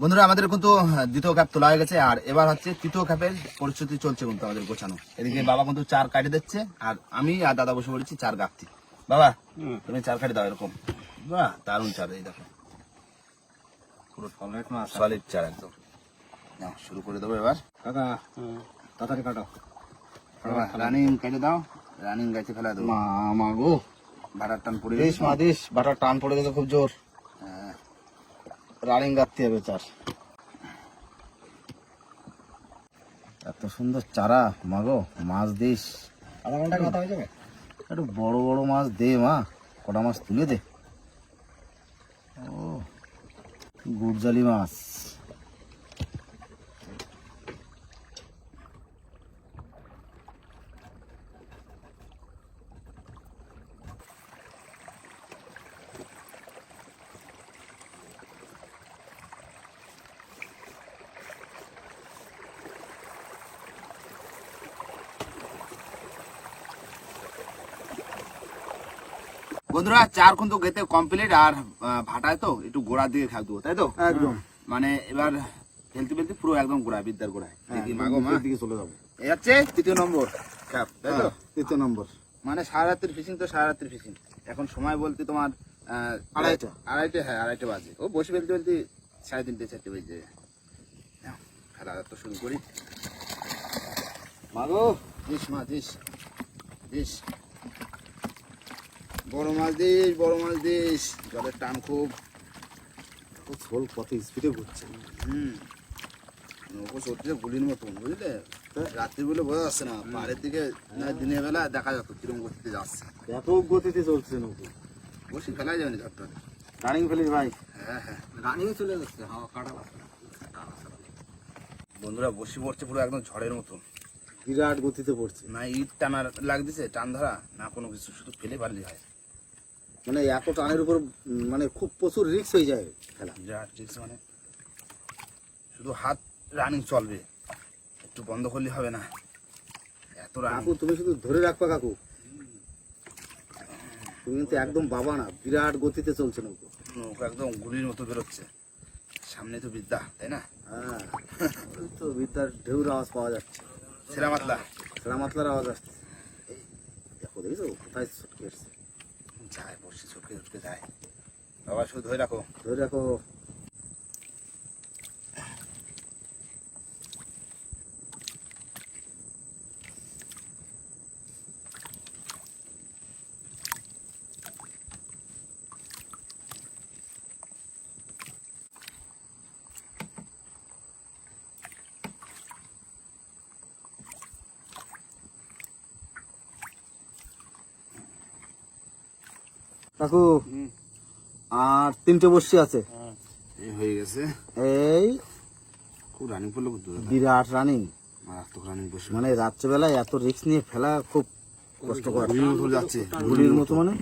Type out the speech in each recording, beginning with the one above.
বন্ধুরা আমাদের কিন্তু দ্বিতীয় ক্যাপ তোলা হয়ে গেছে আর এবার হচ্ছে তৃতীয় ক্যাপের প্রস্তুতি চলছে কিন্তু আমাদের গোছানো। এদিকে বাবা কিন্তু চার কাটে দিচ্ছে আর আমি আর দাদা বসে পড়েছি চার গাপতি বাবা তুমি চার কাটে দাও এরকম। বাহ দারুণ চার এই দেখো। পুরো সলিড চার একদম। নাও, শুরু করে দেবো এবার। কাকা তাড়াতাড়ি কাটো। রানিং কেটে দাও রানিং গাছে ফেলা দেবো। মা গো। ভাড়ার টান পড়ে দিস মা দিস বাটার টান পড়ে গেছে খুব জোর। রানিং গাঁথতে হবে চার। এত সুন্দর চারা মাগো মাছ দিস। আধা ঘণ্টা কথা হয়ে যাবে? একটু বড় বড় মাছ দে মা কটা মাছ তুলে দে। ও গুড়জালি মাছ। বন্ধুরা চার কিন্তু গেতে কমপ্লিট আর ভাটায় তো একটু গোড়ার দিকে খেলতে তাই তো? একদম। মানে এবার খেলতে খেলতে পুরো একদম গোড়া বিদ্যার গোড়ায়। দেখি মাগো মা। দিকে চলে যাবে। এই হচ্ছে তৃতীয় নম্বর। ক্যাপ তাই তো? তৃতীয় নম্বর। মানে সারা রাত্রির ফিশিং তো সারা রাত্রির ফিশিং এখন সময় বলতে তোমার আড়াইটা। আড়াইটে হ্যাঁ আড়াইটে বাজে। ও বসে ফেলতে ফেলতে সাড়ে তিনটে চারটে বেজে যায়। খেলা তো শুরু করি। মাগো দিস মা দিস দিস। বড় মাছ দিস বড় মাছ দিস। জলের টান খুব। ঝোল কত স্পিডে ঘুরছে। হুম। নৌকো সত্যি গুলির মতন বুঝলে? রাত্রি বলে বোঝা যাচ্ছে না। পাহাড়ের দিকে না দিনের বেলা দেখা যাচ্ছে কিরম গতিতে যাচ্ছে। এত গতিতে চলছে নৌকো। বসে ফেলাই যাবে না ঝটপট রানিং ফেলিস ভাই। হ্যাঁ হ্যাঁ। রানিং চলে যাচ্ছে হাওয়া কাটা বন্ধুরা বসে পড়ছে পুরো একদম ঝড়ের মতন বিরাট গতিতে পড়ছে। না ইট টানার লাগতেছে টান ধরা না কোনো কিছু শুধু ফেলে পারলে হয়। মানে এত টানের উপর মানে খুব প্রচুর রিস্ক হয়ে যায় খেলা। যা ঠিক মানে শুধু হাত রানিং চলবে একটু বন্ধ করলে হবে না। এত কাকু তুমি শুধু ধরে রাখবা কাকু। তুমি কিন্তু একদম বাবা না বিরাট গতিতে চলছে নৌকো। নৌকা একদম গুলির মতো বেরোচ্ছে। সামনে তো বিদ্যা তাই না? হ্যাঁ তো বিদ্যার ঢেউর আওয়াজ পাওয়া যাচ্ছে। সেরা মাতলা। সেরা মাতলার আওয়াজ আসছে। দেখো দেখেছ? কোথায় ছুটকে এসছে যায় বসে ছুটকে ছুটকে যায়। বাবা শুধু ধরে রাখো। ধরে রাখো। কাকু আর তিনটে বসছি আছে। এই হয়ে গেছে। এই খুব রানিং পড়ল বিরাট রানিং মানে রাত্রেবেলায় এত রিস্ক নিয়ে ফেলা খুব কষ্টকর। যাচ্ছে গুলির মতো। মানে?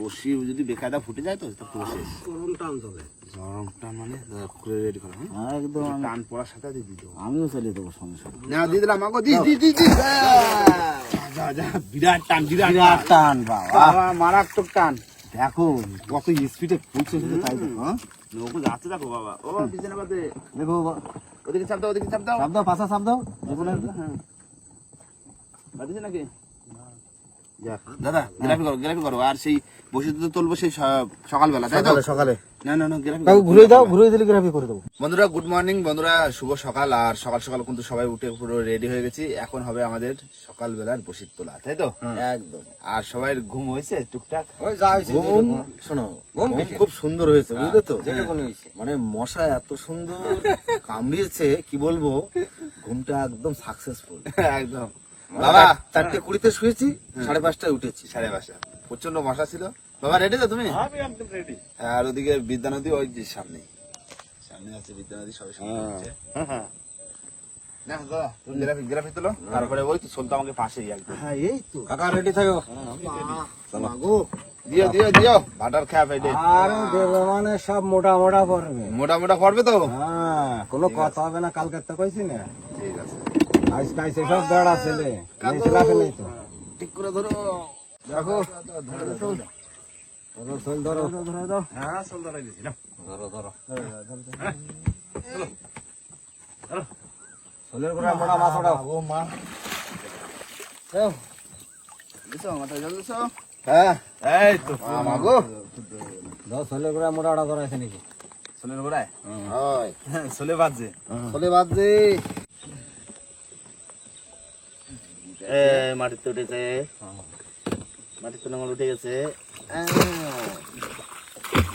বসি যদি বেকায়দা ফুটে যায় তো তা পুরো শেষ। গরম টান চলে গরম টান মানে খুলে রেডি করো হ্যাঁ? একদম টান পড়ার সাথে দিয়ে দিতে আমিও চালিয়ে দেবো না দিয়ে দিলাম আমাকে বিরাট টান বিরাট বাবা মারাত্মক টান। দেখো কত স্পিডে ঘুরছে শুধু তাই দেখো হ্যাঁ? নৌকো যাচ্ছে দেখো বাবা। ও পিছনে বাদে। দেখো বাবা। ওদিকে চাপ দাও ওদিকে চাপ দাও। চাপ দাও পাশা চাপ দাও। জীবনে হ্যাঁ। বাদিছে নাকি? দাদা গ্রাফি করো গ্রাফি করো। আর সেই বসে তো তুলবো সেই সকালবেলা তাই তো? সকালে। না না না কাকু ঘুরে দাও ঘুরে দিলে গ্রাফি করে দেবো। বন্ধুরা গুড মর্নিং বন্ধুরা শুভ সকাল। আর সকাল সকাল কিন্তু সবাই উঠে পুরো রেডি হয়ে গেছি। এখন হবে আমাদের সকালবেলার বসির তোলা তাই তো? একদম। আর সবাই ঘুম হয়েছে টুকটাক? ঘুম শোনো ঘুম খুব সুন্দর হয়েছে বুঝলে তো? মানে মশা এত সুন্দর কামড়িয়েছে কি বলব? ঘুমটা একদম সাকসেসফুল একদম। বাবা! চারটে কুড়িতে শুয়েছি সাড়ে পাঁচটায় উঠেছি। সাড়ে পাঁচটা প্রচণ্ড মশা ছিল। বাবা রেডি তো তুমি? আর ওদিকে বিদ্যা নদী ওই যে সামনে। সামনে আছে বিদ্যা নদী সবাই সামনে হচ্ছে না দাদা তুমি গ্রাফি গ্রাফি তোলো। তারপরে ওই তো সোলটা আমাকে পাশেই একদম হ্যাঁ এই তো। কাকা রেডি থাকো। গো দিও দিও দিও। ভাটার খ্যাপ এটে আরে দেবে সব মোটা মোটা পড়বে। মোটা মোটা পড়বে তো? হ্যাঁ কোনো কথা হবে না কালকে তো কইছি না। ঠিক আছে। আজ কাইছে সব দড়া ছেলে। নেই ছেলে নেই তো। ধরো দেখো হ্যাঁ চল ধরাই দিছি নাও। ও মা। দিছো মাথা জল দিছো হ্যাঁ। এই তো। মাগো সোলের গোড়ায়? হয় সোলে এ মাটিতে উঠেছে। মাটিতে নোংর উঠে গেছে।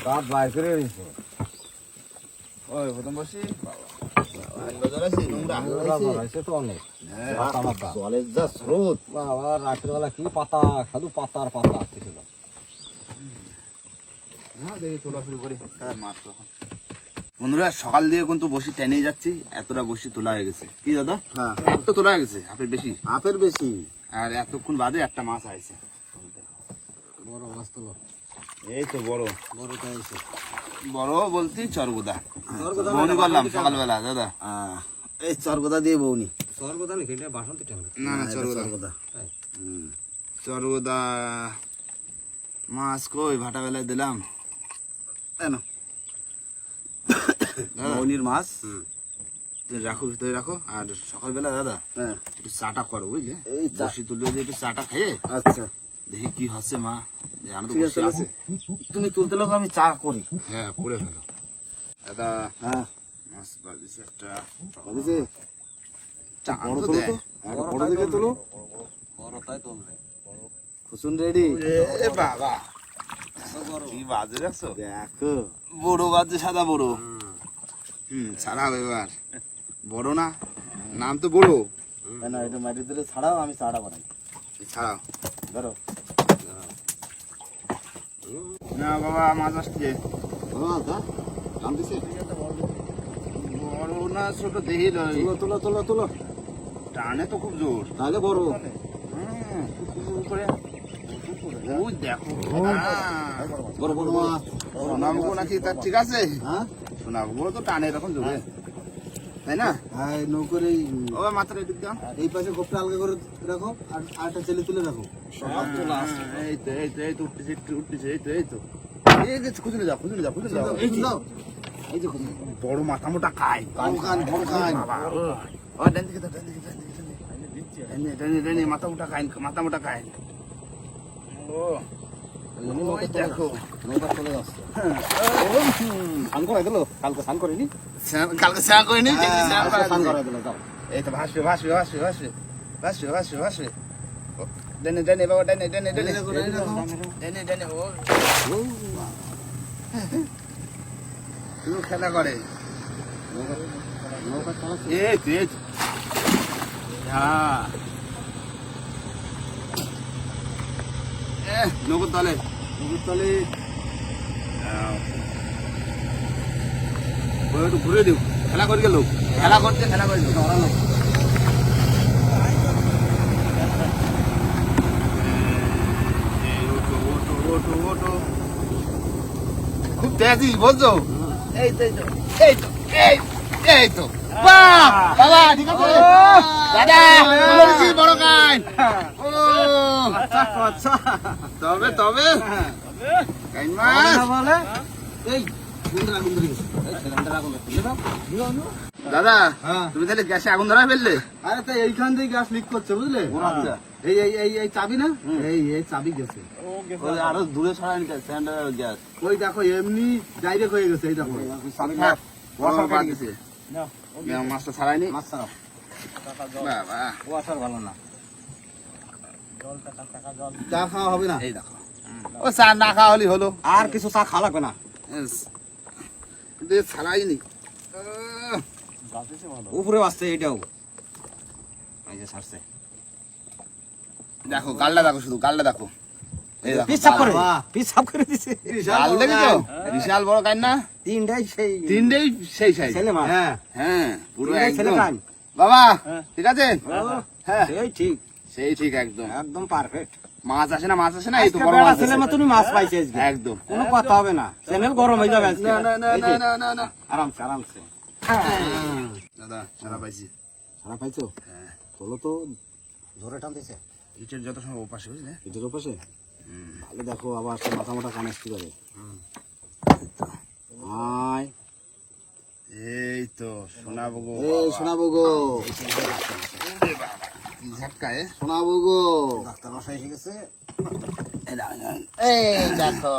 দাঁত বাইর করে ওই প্রথম বসি। আছে জলের যা স্রোত। বাবা রাতের বেলা কি পাতা? শুধু পাতা আসতেছিল। বন্ধুরা সকাল দিয়ে কিন্তু বসি টেনে যাচ্ছি। এতটা বসি তোলা হয়ে গেছে। কি দাদা? হ্যাঁ। তোলা হয়ে গেছে আপের বেশি? আপের বেশি। আর এতক্ষণ বাদে একটা মাছ আইছে। বড় মাছ তো এই তো বড়। বড় চাইছে বড় বলতে চরগুদা। চরগুদা বৌনি করলাম সকালবেলা দাদা। এই চরগোদা দিয়ে বউনি স্বর্গদা নাকি? এটা বাসন্তী ট্যাংরা না না চরগুদা। চরগোদা। চরগুদা মাছ কই? ভাটা বেলায় দিলাম কেন বউনির মাছ। রাখো ভিতরে রাখো। আর সকালবেলা দাদা হ্যাঁ। একটু চাটা করো বুঝলে? এই চা বসি তুলে দিয়ে একটু চাটা খেয়ে আচ্ছা। দেখি কি হচ্ছে মা। তুমি তুলতে লোক আমি চা করি। হ্যাঁ করে ফেলো। দাদা হ্যাঁ। মাছ বাজিছে একটা। চা বড় তোলো তো। বড় দিকে তোলো। খুশুন রেডি এ বাবা। কি বাজে দেখো। বড় বাজে সাদা বড়। হুম। ছাড়াও এবার। বড় না? নাম তো বড়। না এটা মাটির দিলে ছাড়াও আমি চাটা বানাই। ছাড়াও। ধরো। না বাবা মাছ আসছে। বড় না ছোট তুলো তুলো তুলো টানে তো খুব জোর। তাহলে বড়। দেখো। বড় বড় মাছ। সোনামুখো নাকি তার ঠিক আছে? হ্যাঁ? সোনামুখো তো টানে এরকম জোরে। তাই না? হ্যাঁ এই নৌকোর এই ও মাত্র এদিক দাও এই পাশে গোপটা আলগা করে রাখো আর তুলে রাখো। এই তো এই তো এই তো উঠতেছে একটু উঠতেছে এই তো এই তো। এই যে খুঁজে যাও খুঁজে যাও খুঁজে যাও। এই দাও এই যে। বড় মাথা মোটা খায় কান কান বড় কান। ও। ও, ডান দিকে ডান দিকে, ডান দিকে, ডান দিকে। ডান দিকে, ডান দিকে, ডান দিকে, মাথা মোটা খায় মাথা মোটা খায় ও। ডানে ডানে বাবা ডানে ডানে ডানে ডানে ডানে। ডানে ডানে ও। খেলা করে। নৌকা চালাচ্ছে। এই তো এই তো। হ্যাঁ। এ নগদ তলে নগদ তলে ওই একটু ঘুরে দিও। খেলা করে গেল খেলা করতে খেলা করে ওটো ওটো খুব তেজি বলছো? এই তো এই তো। এই এই তো। বাবা ঠিক আছে। দাদা বড় কান। ও আচ্ছা তবে তবে। বলে এই গেছে দাদা হ্যাঁ। তুমি তাহলে গ্যাসে আগুন ধরা ফেললে? আরে তো এইখান থেকে গ্যাস লিক করছে বুঝলে? আচ্ছা। এই এই এই এই চাবি না? এই এই চাবি গেছে। আরও দূরে সিলিন্ডার গ্যাস। ওই দেখো এমনি ডাইরেক্ট হয়ে গেছে এই দেখো। ওয়াসার বাদ দিছে মাছটা ছাড়াইনি বাবা। ভালো না। চা খাওয়া হবে না? এই দেখো। ও চা না খাওয়া হলে হলো। আর কিছু চা খাওয়া লাগবে না। কিন্তু ছাড়াইনি উপরে আসছে এটাও। এই যে ছাড়ছে। দেখো গালটা দেখো শুধু গালটা দেখো। পিসাব করে পিসাব করে দিছে। গাল দেখেছ? বিশাল বড় কান না? তিনটাই সেই। তিনটেই সেই সাইজ হ্যাঁ হ্যাঁ পুরো একদম। বাবা ঠিক আছে? হ্যাঁ। ঠিক। সেই ঠিক একদম। একদম পারফেক্ট মাছ আসে না মাছ আসে না এই তো বড় মাছ ছেলে। মতনই মাছ পাইছে একদম। কোনো কথা হবে না। চ্যানেল গরম হয়ে যাবে আজকে। না না না না না না। আরামসে আরামসে। দাদা সারা পাইছি। সারা পাইছো? হ্যাঁ। তোলো তো। ধরে টানতেছে ইটের যত সময় ওপাশে বুঝলে? এটার পাশে তাহলে দেখো আবার সে মাথা মোটা কান আসতে পারে। আয়। এই তো শোনাবো গো এই শোনাবো গো শোনাবো গো। ডাক্তার মশাই এসে গেছে। এই দেখো।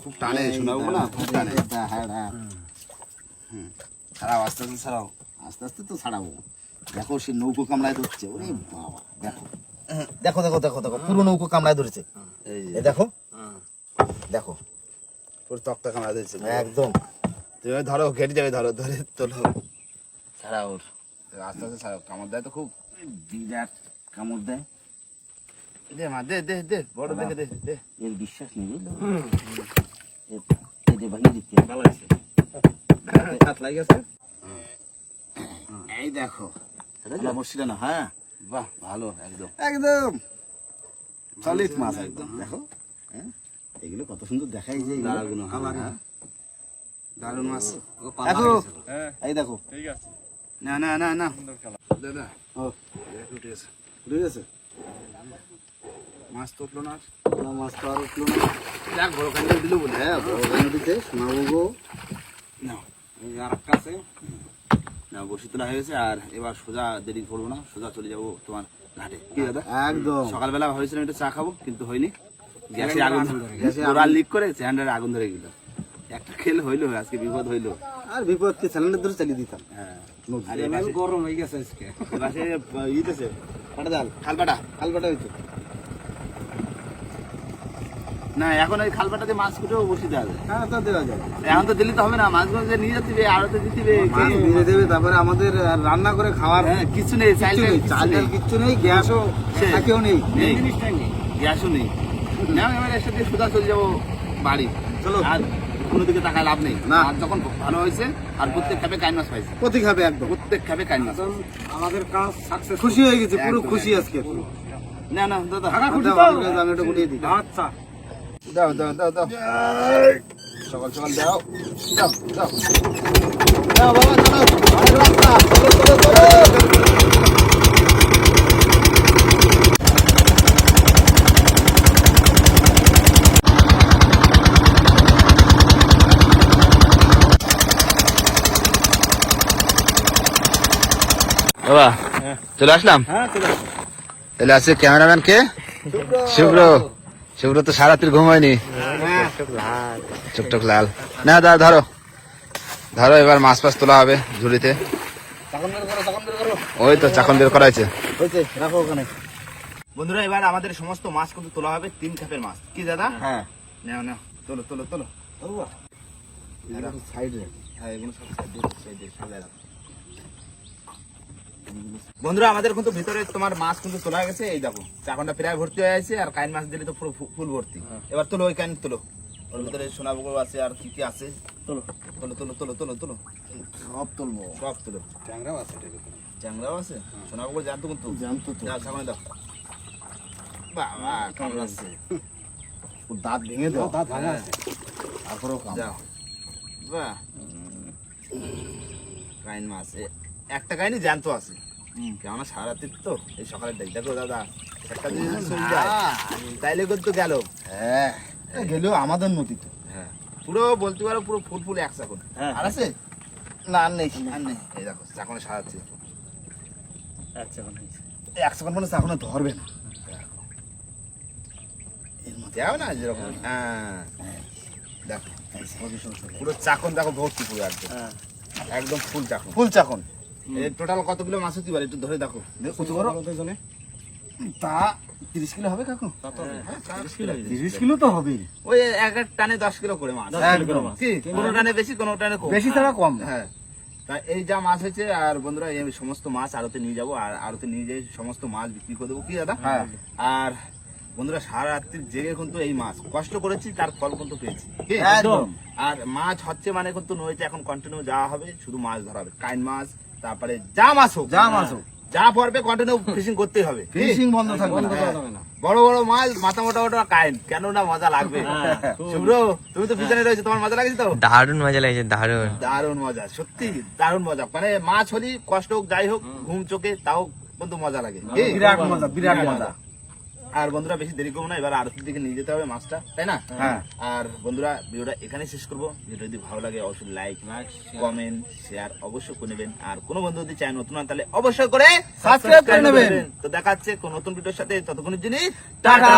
খুব টানে শোনাবো না? খুব টানে। ছাড়াও আস্তে আস্তে ছাড়াও। আস্তে আস্তে তো ছাড়াবো। দেখো সে নৌকো কামড়ায় ধরছে। ওরে বাবা দেখো। দেখো দেখো দেখো দেখো পুরো নৌকো কামড়ায় ধরেছে। এই দেখো। দেখো। পুরো তক্তা কামড়া দিয়েছে একদম। তুমি ধরো ঘেটে যাবে ধরো ধরে তোলো। ছাড়া ওর। আস্তে আস্তে ছাড়াও কামড় দেয় তো খুব। বিরাট কামড় দেয়। দে মা দে দে দে বড় দেখে দে দে। এর বিশ্বাস নেই এই যে দিচ্ছে ভালো হয়েছে। হাত লাগে গেছে এই দেখো এটা বসছিল না হ্যাঁ? বাহ ভালো একদম। একদম। সলিড মাছ একদম দেখো। হ্যাঁ? এগুলো কত সুন্দর দেখাই যে দাঁড়াগুলো হ্যাঁ। দারুণ মাছ। ও পালা দেখো। এই দেখো। না না না না। দাদা ও। উঠে গেছে উঠে গেছে মাছ তো উঠল না আর। মাছ তো আর উঠল না। যাক বড় কান্ডে দিল বলে হ্যাঁ বড় নদীতে শোনাবো গো। না আরেকটা আছে। না বসি তোলা হয়ে গেছে আর এবার সোজা দেরি করব না সোজা চলে যাব তোমার ঘাটে। কি দাদা? একদম। সকালবেলা ভেবেছিলাম একটু চা খাব কিন্তু হয়নি। গ্যাসে আগুন গেছে। ওরা লিক করে সিলিন্ডারে আগুন ধরে গেল। একটা খেলে হইল আজকে বিপদ হইল। আর বিপদ কি সিলিন্ডার ধরে চালিয়ে দিতাম। হ্যাঁ। আর এমন গরম হয়ে গেছে আজকে। এবারে ইতেছে কাটা জাল খালপাটা কালকাটা হয়েছে। না এখন ওই খালপাটাতে মাছ কুটেও বসে দেওয়া যায়। হ্যাঁ তা দেওয়া যাবে। এখন তো দিলে তো হবে না মাছগুলো যে নিয়ে যাচ্ছে আড়তে দিতে হবে দেবে তারপরে আমাদের রান্না করে খাওয়ার হ্যাঁ কিছু নেই চাল নেই চাল ডাল কিচ্ছু নেই গ্যাসও। থাকেও নেই। গ্যাসও নেই। না সাথে সোজা চলে যাব বাড়ি। চলো। আর কোনো দিকে টাকায় লাভ নেই। না। আর যখন ভালো হয়েছে আর প্রত্যেক খাপে কাইন মাছ পাইছে। প্রতি খাবে একদম। প্রত্যেক খাপে কাইন মাছ। আমাদের কাজ সাকসেস খুশি হয়ে গেছে পুরো খুশি আজকে। না না দাদা। আমি এটা গুলিয়ে দিই। আচ্ছা দাও দাও দাও দাও। সকাল সকাল দাও। দাও দাও। দাও বাবা দাও অনেক রাস্তা চলো চলো চলো বাবা চলে আসলাম? হ্যাঁ চলে তাহলে আছে ক্যামেরাম্যান কে? শুভ্র। শুভ্র। তো সারাত্রি ঘুম হয়নি। চকটক লাল। না দাদা ধরো। ধরো এবার মাছ ফাছ তোলা হবে ঝুড়িতে। ওই তো চাকন বের করা হয়েছে হয়েছে রাখো ওখানে। বন্ধুরা এবার আমাদের সমস্ত মাছ কিন্তু তোলা হবে তিন খাপের মাছ। কি দাদা? হ্যাঁ। নাও নাও তোলো তোলো তোলো। সাইডে। হ্যাঁ এগুলো সব সাইডে সাইডে সাজায় রাখো। বন্ধুরা আমাদের কিন্তু ভিতরে তোমার মাছ কিন্তু তোলা গেছে এই দেখো। চাকনটা প্রায় ভর্তি হয়ে আছে আর কাইন মাছ দিলে তো পুরো ফুল ভর্তি। এবার তোলো ওই কাইন তোলো। ওর ভিতরে সোনাবুকো আছে আর কি কি আছে? তোলো। তোলো তোলো তোলো তোলো তোলো। সব তুলবো। সব তোলো। ট্যাংরাও আছে। চ্যাংরাও আছে? সোনাবুকো জানতো কিন্তু। জানতো তো। যাও সামনে দাও। বাবা কামড়াচ্ছে ওর দাঁত ভেঙে দাও। দাঁত ভাঙা আছে তারপরেও কাম যাও। বাহ। কাইন মাছ একটা কাহিনী জ্যান্ত আছে। কেমন সারা রাত্রির তো এই সকালে দেখ দেখো দাদা একটা যদি চলে যায় তাইলে কিন্তু গেল। হ্যাঁ গেলেও আমাদের নদী তো। হ্যাঁ। পুরো বলতে পারো পুরো ফুল ফুল এক চাকন হ্যাঁ। আর আছে? না আর নেই আর নেই। এই দেখো চাকনে সারাচ্ছে বানাইছে এই এক সেকেন্ড মনে এখনও ধরবে না। যাও না যেরকম। হ্যাঁ। দেখো। পুরো চাকন দেখো ভর্তি পুরো একদম। একদম ফুল চাকন ফুল চাখন টোটাল কতগুলো মাছ হতে পারে? একটু ধরে দেখো। কত বড়? তা তিরিশ কিলো হবে কাকু? হ্যাঁ, তিরিশ কিলো। তো হবে ওই এক এক টানে দশ কিলো করে মাছ। কোনো টানে বেশি কোনো টানে বেশি ছাড়া কম। হ্যাঁ। তা এই যা মাছ হয়েছে আর বন্ধুরা এই সমস্ত মাছ আড়তে নিয়ে যাব আর আড়তে নিয়ে যেয়ে সমস্ত মাছ বিক্রি করে দেবো। কি দাদা? হ্যাঁ। আর বন্ধুরা সারা রাত্রি জেগে কিন্তু এই মাছ। কষ্ট করেছি তার ফল কিন্তু পেয়েছি। একদম। আর মাছ হচ্ছে মানে কিন্তু নদীতে এখন কন্টিনিউ যাওয়া হবে শুধু মাছ ধরা হবে। কাইন মাছ তারপরে যা মাছ হোক যা মাছ হোক। যা পড়বে কন্টিনিউ ফিশিং করতেই হবে। ফিশিং বন্ধ থাকবে না। হ্যাঁ। বড় বড় মাছ মাথা মোটা মোটা কাইন। কেন না মজা লাগবে। শুভ্র তুমি তো পিছনে রয়েছে তোমার মজা লাগছে তো? দারুণ মজা লাগছে দারুণ। দারুণ মজা সত্যি দারুণ মজা। মানে মাছ হলি কষ্ট হোক যাই হোক ঘুম চোখে তাও বন্ধু মজা লাগে। বিরাট মজা বিরাট মজা। আর বন্ধুরা বেশি দেরি করব না এবার আরতির দিকে নিয়ে যেতে হবে মাছটা তাই না? হ্যাঁ। আর বন্ধুরা ভিডিওটা এখানে শেষ করব। ভিডিও যদি ভালো লাগে অবশ্যই লাইক কমেন্ট শেয়ার অবশ্যই করে নেবেন। আর কোনো বন্ধু যদি চায় নতুন তাহলে অবশ্যই করে সাবস্ক্রাইব করে নেবেন। তো দেখা যাচ্ছে কোন নতুন ভিডিওর সাথে। ততক্ষণের জন্য টাটা।